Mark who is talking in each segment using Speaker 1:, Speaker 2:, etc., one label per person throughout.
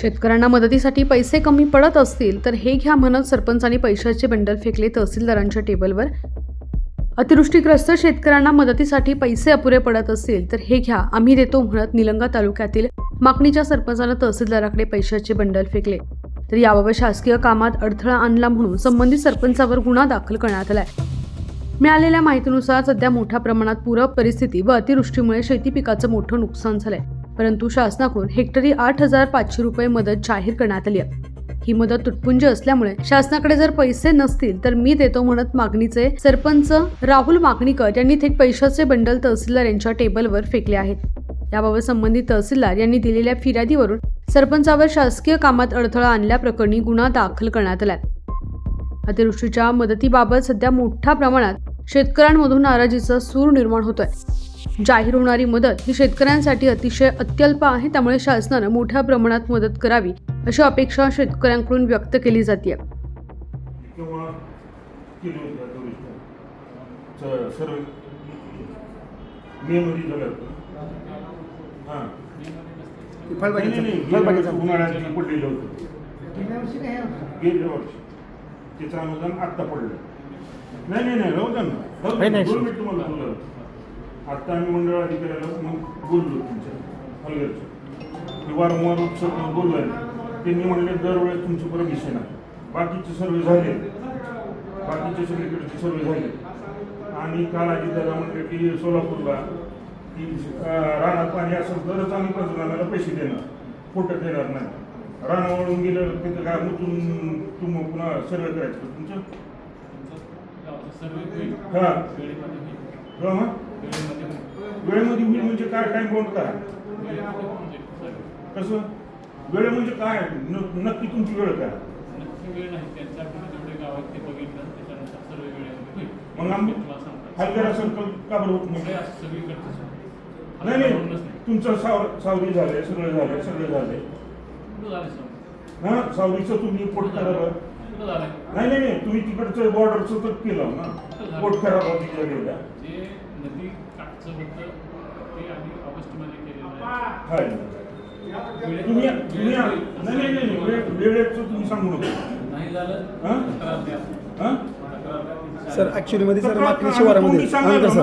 Speaker 1: शेतकऱ्यांना मदतीसाठी पैसे कमी पडत असतील तर हे घ्या म्हणत सरपंचांनी पैशाचे बंडल फेकले तहसीलदारांच्या टेबलवर. अतिवृष्टीग्रस्त शेतकऱ्यांना मदतीसाठी पैसे अपुरे पडत असतील तर हे घ्या आम्ही देतो म्हणत निलंगा तालुक्यातील मागणीच्या सरपंचानं तहसीलदाराकडे पैशाचे बंडल फेकले. तर याबाबत शासकीय कामात अडथळा आणला म्हणून संबंधित सरपंचावर गुन्हा दाखल करण्यात आलाय. मिळालेल्या माहितीनुसार सध्या मोठ्या प्रमाणात पूरक परिस्थिती व अतिवृष्टीमुळे शेती पिकाचं मोठं नुकसान झालंय. परंतु शासनाकडून हेक्टरी आठ हजार पाचशे रुपये मदत जाहीर करण्यात आली आहे. ही मदत तुटपुंज असल्यामुळे शासनाकडे जर पैसे नसतील तर मी देतो म्हणत मागणीचे सरपंच राहुल मागणीकर यांनी थेट पैशाचे बंडल तहसीलदार यांच्या टेबलवर फेकले आहेत. याबाबत संबंधित तहसीलदार यांनी दिलेल्या फिर्यादीवरून सरपंचावर शासकीय कामात अडथळा आणल्याप्रकरणी गुन्हा दाखल करण्यात आलाय. अतिवृष्टीच्या मदतीबाबत सध्या मोठ्या प्रमाणात शेतकऱ्यांमधून नाराजीचा सूर निर्माण होतोय. जाहीर होणारी मदत ही शेतकऱ्यांसाठी अतिशय अत्यल्प आहे त्यामुळे शासनानं मोठ्या प्रमाणात मदत करावी अशी अपेक्षा शेतकऱ्यांकडून व्यक्त केली जाते
Speaker 2: त्याचं अनुदान आत्ता पडलं नाही नाही नाही राहू द्या ना. आत्ता आम्ही मंडळ अधिकाऱ्याला मग बोललो तुमच्या हलगरच्या मी वारंवार उत्सव बोललो आहे त्यांनी म्हणले दरवेळेस तुमची परमिशन आहे. बाकीचे सर्वे झाले. बाकीचे सगळीकडचे सर्वे झाले. आणि काल दादा म्हणले की सोलापूरला की रानात पाणी असेल तरच आम्ही पंचनाम्याला पैसे देणार. खोटं देणार नाही. रान वळून गेलं तिथं काय मुतून तुम्ही पुन्हा सर्वे करायचं तुमचं? हा. हो? वेळेमध्ये होईल म्हणजे काय टाइम बाउंड काय कसं? वेळ म्हणजे काय? न- नक्की तुमची वेळ काय मग आम्ही हलगरा सर्कल का बरं होत नाही? नाही तुमचं सावर सावरी झालंय सगळं झालंय सगळं झालंय हा सावरीचं तुम्ही पोट करा बरं. नाही नाही नाही. तुम्ही तिकडचं बॉर्डरचं तर केलं ना. पोट करा बा तिच्या गेल्या
Speaker 3: ते आम्ही ऑगस्टमध्ये केलेलं आहे.
Speaker 2: नाही
Speaker 3: झालं
Speaker 2: हा? हा?
Speaker 4: सर ॲक्च्युलीमध्ये सर
Speaker 2: तक्रार
Speaker 4: मागणी
Speaker 2: करा,
Speaker 4: शिवारामध्ये. सर.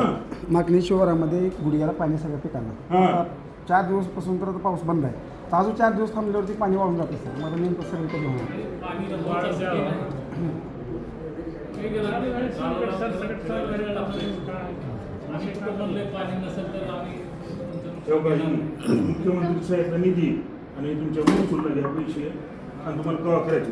Speaker 4: मागणी शिवारामध्ये गुडघ्याला पाणी सगळं पिकांना
Speaker 2: हा.
Speaker 4: आता चार दिवसपासून तर आता पाऊस बंद आहे. तर अजून चार दिवस थांबल्यावरती पाणी वाळून जातं सर. मला नेमकं सर कधी होणार?
Speaker 3: पाणी
Speaker 2: मुख्यमंत्री साहेब निधी आणि तुमच्या महसूलला घ्या पैसे आणि तुम्हाला कवा करायचे.